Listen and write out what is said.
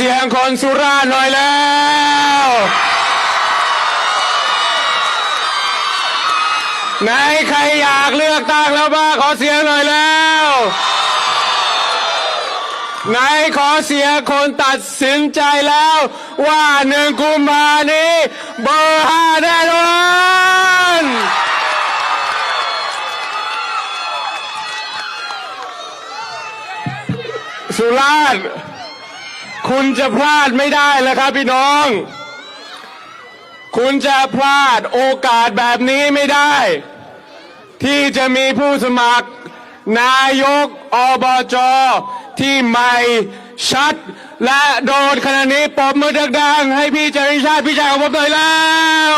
เสียงคนสุราษฎร์หน่อยแล้วไหนใครอยากเลือกตั้งแล้วบ้างขอเสียงหน่อยแล้วไหนขอเสียงคนตัดสินใจแล้ว ว่าหนึ่งกุมภานี้เสุราษฎร์คุณจะพลาดไม่ได้แล้วครับพี่น้อง คุณจะพลาดโอกาสแบบนี้ไม่ได้ ที่จะมีผู้สมัคร นายกอบจที่ใหม่ชัด และโดนขณะนี้ปรบมือดังๆ ให้พี่เจริญชาติพี่ชายของผมหน่อยแล้ว